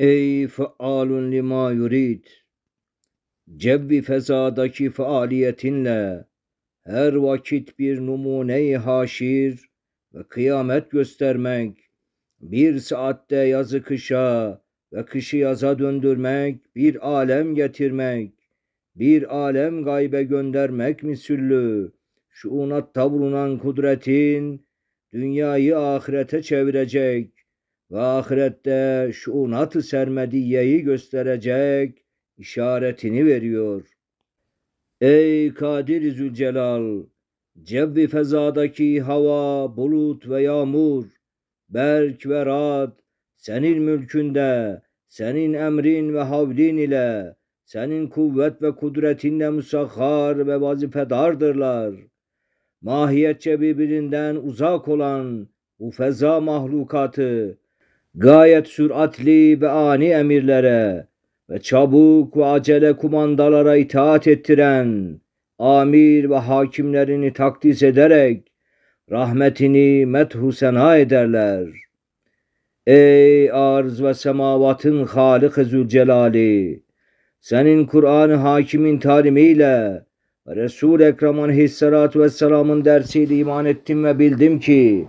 Ey faalun lima yurid. Cevvi fezadaki faaliyetinle her vakit bir numune-i haşir ve kıyamet göstermek, bir saatte yazı kışa ve kışı yaza döndürmek, bir alem getirmek, bir alem gaybe göndermek misüllü, şuunatta bulunan kudretin dünyayı ahirete çevirecek ve ahirette şuunat-ı sermediyeyi gösterecek işaretini veriyor. Ey Kadir Zülcelal! Cevvi fezadaki hava, bulut ve yağmur, berk ve rad, senin mülkünde, senin emrin ve havlin ile, senin kuvvet ve kudretinle musahhar ve vazifedardırlar. Mahiyetçe birbirinden uzak olan bu feza mahlukatı, gayet süratli ve ani emirlere ve çabuk ve acele kumandalara itaat ettiren amir ve hakimlerini takdis ederek rahmetini methu sena ederler. Ey arz ve semavatın Halik-i Zülcelali! Senin Kur'an-ı Hakim'in talimiyle Resul-i Ekrem Aleyhisselatü Vesselam'ın dersiyle iman ettim ve bildim ki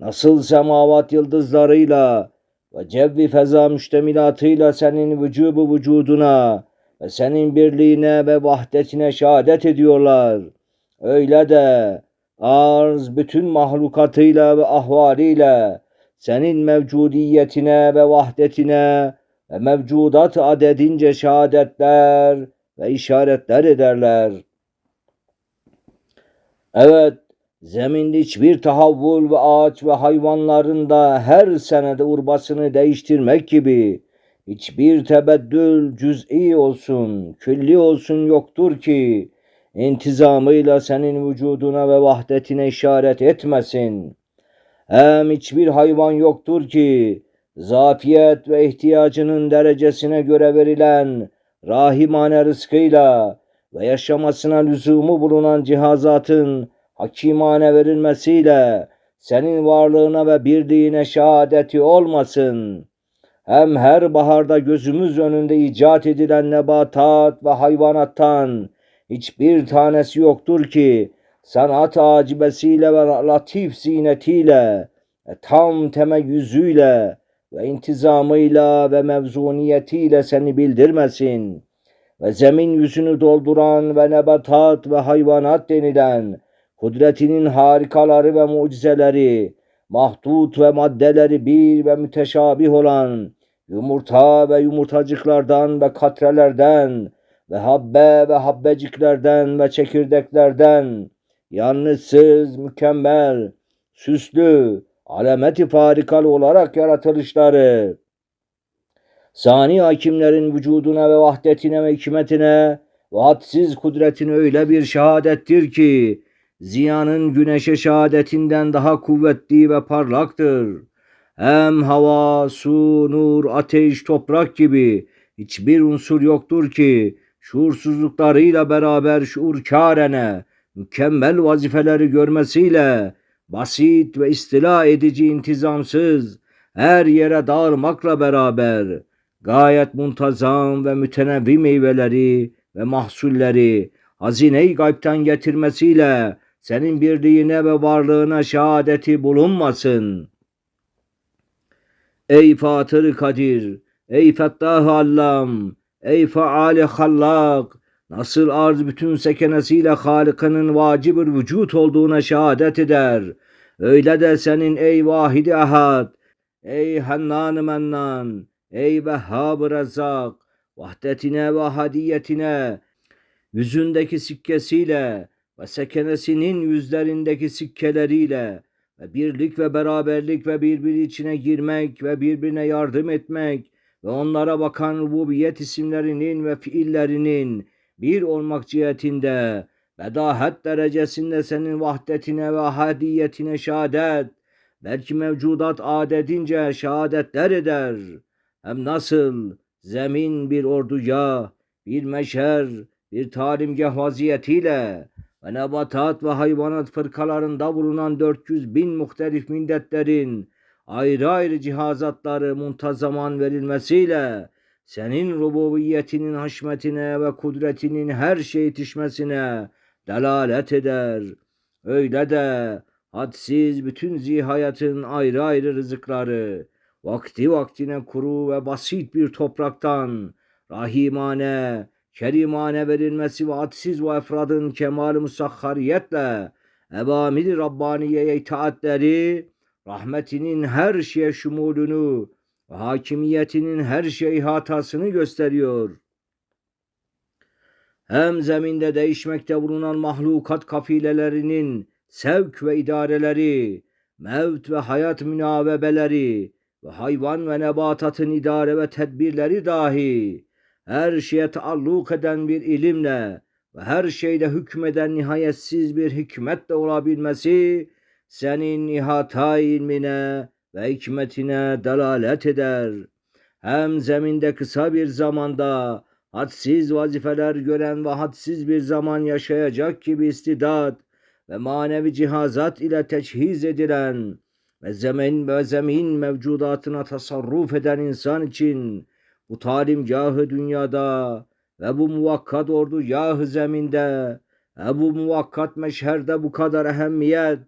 nasıl semavat yıldızlarıyla ve cevvi feza müştemilatıyla senin vücubu vücuduna ve senin birliğine ve vahdetine şehadet ediyorlar. Öyle de arz bütün mahlukatıyla ve ahvaliyle senin mevcudiyetine ve vahdetine ve mevcudat adedince şehadetler ve işaretler ederler. Evet, zeminde hiçbir tahavvul ve ağaç ve hayvanların da her senede urbasını değiştirmek gibi hiçbir tebeddül cüz'i olsun, külli olsun yoktur ki intizamıyla senin vücuduna ve vahdetine işaret etmesin. Hem hiçbir hayvan yoktur ki zafiyet ve ihtiyacının derecesine göre verilen rahimane rızkıyla ve yaşamasına lüzumu bulunan cihazatın hakimane verilmesiyle senin varlığına ve birliğine şehadeti olmasın. Hem her baharda gözümüz önünde icat edilen nebatat ve hayvanattan hiçbir tanesi yoktur ki sanat acibesiyle ve latif zinetiyle ve tam temeyyüzüyle ve intizamıyla ve mevzuniyetiyle seni bildirmesin ve zemin yüzünü dolduran ve nebatat ve hayvanat denilen kudretinin harikaları ve mucizeleri, mahdut ve maddeleri bir ve müteşabih olan yumurta ve yumurtacıklardan ve katrelerden ve habbe ve habbeciklerden ve çekirdeklerden yalnızsız, mükemmel, süslü, alameti farikalı olarak yaratılışları, sani hakimlerin vücuduna ve vahdetine ve hikmetine ve hadsiz kudretine öyle bir şehadettir ki, ziyanın güneşe şehadetinden daha kuvvetli ve parlaktır. Hem hava, su, nur, ateş, toprak gibi hiçbir unsur yoktur ki şuursuzluklarıyla beraber şuurkârene, mükemmel vazifeleri görmesiyle basit ve istila edici intizamsız her yere dağılmakla beraber gayet muntazam ve mütenevvi meyveleri ve mahsulleri hazine-i gaybten getirmesiyle senin birliğine ve varlığına şehadeti bulunmasın. Ey Fatır Kadir, ey Fettah Allam, ey Faali Hallak, nasıl arz bütün sekenesiyle Halık'ının vacibir vücut olduğuna şehadet eder. Öyle de senin ey Vahidi Ahad, ey Hannan-ı Mennan, ey Vehhab-ı Rezzak, vahdetine ve hadiyetine, yüzündeki sikkesiyle ve sekenesinin yüzlerindeki sikkeleriyle ve birlik ve beraberlik ve birbiri içine girmek ve birbirine yardım etmek ve onlara bakan rububiyet isimlerinin ve fiillerinin bir olmak cihetinde bedahet derecesinde senin vahdetine ve hadiyetine şehadet belki mevcudat adedince şehadetler eder. Hem nasıl zemin bir orduya, bir meşer, bir talimgah vaziyetiyle ve nebatat ve hayvanat fırkalarında bulunan 400 bin muhtelif milletlerin ayrı ayrı cihazatları muntazaman verilmesiyle senin rububiyetinin haşmetine ve kudretinin her şey yetişmesine delalet eder. Öyle de hadsiz bütün zihayatın ayrı ayrı rızıkları, vakti vaktine kuru ve basit bir topraktan rahimane, kerimane verilmesi ve hadsiz ve efradın kemal-i musakhariyetle evamir Rabbaniye'ye itaatleri, rahmetinin her şeye şumulunu ve hakimiyetinin her şey hatasını gösteriyor. Hem zeminde değişmekte bulunan mahlukat kafilelerinin sevk ve idareleri, mevt ve hayat münavebeleri ve hayvan ve nebatatın idare ve tedbirleri dahi her şeye taalluk eden bir ilimle ve her şeyde hükmeden nihayetsiz bir hikmetle olabilmesi senin ihata ilmine ve hikmetine delalet eder. Hem zeminde kısa bir zamanda hadsiz vazifeler gören ve hadsiz bir zaman yaşayacak gibi istidat ve manevi cihazat ile teçhiz edilen ve zemin ve zemin mevcudatına tasarruf eden insan için bu talimgahı dünyada ve bu muvakkat ordugahı zeminde ve bu muvakkat meşherde bu kadar ehemmiyet,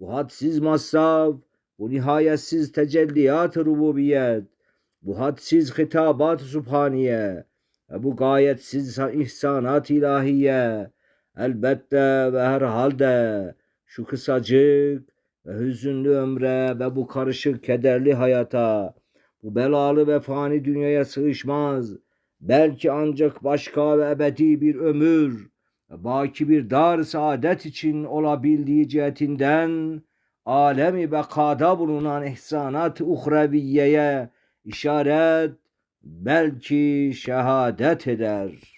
bu hadsiz masraf, bu nihayetsiz tecelliyat-ı rububiyet, bu hadsiz hitabat-ı subhaniye ve bu gayetsiz ihsanat ilahiye elbette ve herhalde şu kısacık ve hüzünlü ömre ve bu karışık kederli hayata bu belalı ve fani dünyaya sığışmaz. Belki ancak başka ve ebedi bir ömür, baki bir dar saadet için olabildiği cihetinden alemi bekada bulunan ihsanat-ı uhreviyeye işaret belki şehadet eder.''